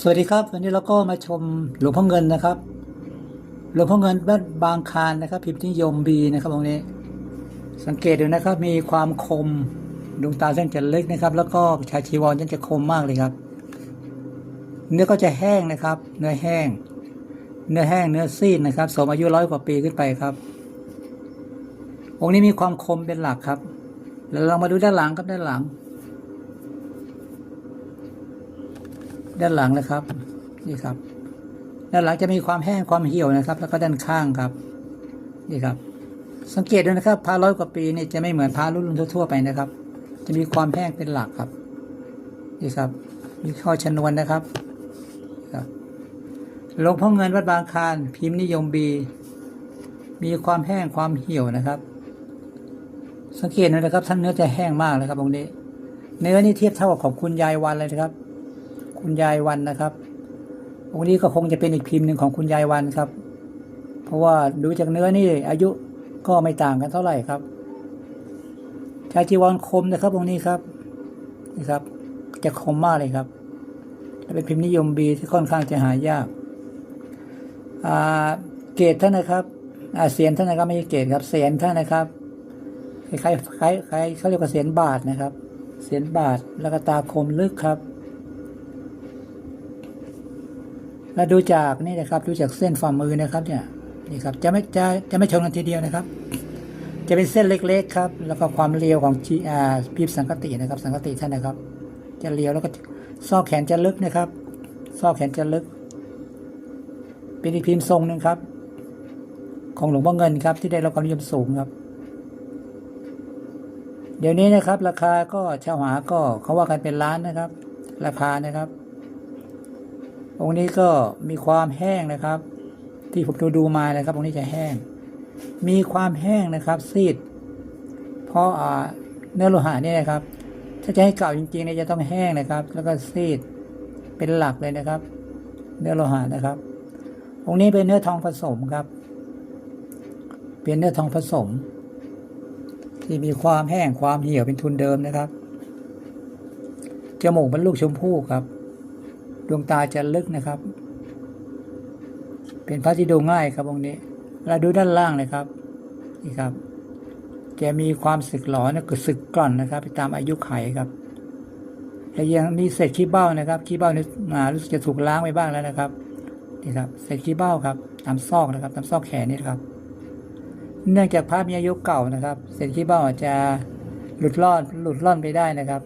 สวัสดีครับ วันนี้เราก็มาชมหลวงพ่อเงินนะครับ หลวงพ่อเงินวัดบางคานนะครับ พิมพ์นิยมบีนะครับตรงนี้ สังเกตดูนะครับ มีความคมดวงตาเส้นจะเล็กนะครับ แล้วก็ชายชีวรเส้นจะคมมากเลยครับ เนื้อก็จะแห้งนะครับ เนื้อแห้ง เนื้อแห้งเนื้อซีดนะครับสมอายุร้อยกว่าปีขึ้นไปครับ องค์นี้มีความคมเป็นหลักครับ แล้วเรามาดูด้านหลังครับด้านหลัง ด้านหลังนะครับ นี่ครับ ด้านหลังจะมีความแห้งความเหี่ยวนะครับ แล้วก็ด้านข้างครับ นี่ครับ สังเกตดูนะครับพระร้อยกว่าปีนี่จะไม่เหมือนพระรุ่นทั่วๆไปนะครับ จะมีความแห้งเป็นหลักครับ นี่ครับ มีข้อชนวนนะครับหลวงพ่อเงินวัดบางคานพิมพ์นิยมบี มีความแห้งความเหี่ยวนะครับ สังเกตดูนะครับท่านเนื้อจะแห้งมากเลยครับตรงนี้ เนื้อนี่เทียบเท่ากับของคุณยายวันเลยนะครับ คุณยายวันนะครับองค์นี้ก็คงจะเป็นอีกพิมพ์หนึ่งของคุณยายวันครับ เพราะว่าดูจากเนื้อนี่อายุก็ไม่ต่างกันเท่าไหร่ครับชายจีวรคมนะครับองค์นี้ครับนี่ครับ จะคมมากเลยครับและเป็นพิมพ์นิยมบีที่ค่อนข้างจะหายากเกรดท่านนะครับเสียนท่านนะครับไม่ใช่เกรดครับเสียนท่านนะครับคล้ายๆคล้ายคล้ายเขาเรียกว่าเสียนบาทนะครับ เสียนบาทแล้วก็ตาคมลึกครับ และดูจากนี่นะครับ ดูจากเส้นฝ่ามือนะครับ เนี่ยนี่ครับจะไม่จะจะไม่ชนกันทีเดียวนะครับ จะเป็นเส้นเล็กๆครับ แล้วก็ความเรียวของจีอาพิบสังกตินะครับ สังกติท่านนะครับ จะเรียวแล้วก็ซอกแขนจะลึกนะครับ ซอกแขนจะลึก เป็นอีกพิมพ์ทรงหนึ่งครับ ของหลวงพ่อเงินครับ ที่ได้รับความนิยมสูงครับ เดี๋ยวนี้นะครับ ราคาก็เช่าหาก็เขาว่ากันเป็นล้านนะครับ ราคานะครับ องค์นี้ก็มีความแห้งนะครับ ที่ผมดูดูมานะครับ องค์นี้จะแห้ง มีความแห้งนะครับซีด เพราะอ่าเนื้อโลหะนี่นะครับ ถ้าจะให้เก่าจริงๆเนี่ยจะต้องแห้งนะครับ แล้วก็ซีดเป็นหลักเลยนะครับ เนื้อโลหะนะครับ องค์นี้เป็นเนื้อทองผสมครับ เป็นเนื้อทองผสม ที่มีความแห้งความเหี่ยวเป็นทุนเดิมนะครับจมูกเป็นลูกชมพู่ครับ ดวงตาจะลึกนะครับ เป็นพระที่ดูง่ายครับองค์นี้เราดูด้านล่างเลยครับนี่ครับจะมีความสึกหลอนก็สึกกร่อนนะครับ ไปตามอายุไขครับและยังมีเศษขี้เบ้านะครับขี้เบ้านี่อ่ารู้สึกจะถูกล้างไปบ้างแล้วนะครับนี่ครับเศษขี้เบ้าครับตามซอกนะครับ ตามซอกแขนนี่ครับ เนื่องจากพระมีอายุเก่านะครับ เศษขี้เบ้าอาจจะหลุดรอดหลุดล่อนไปได้นะครับ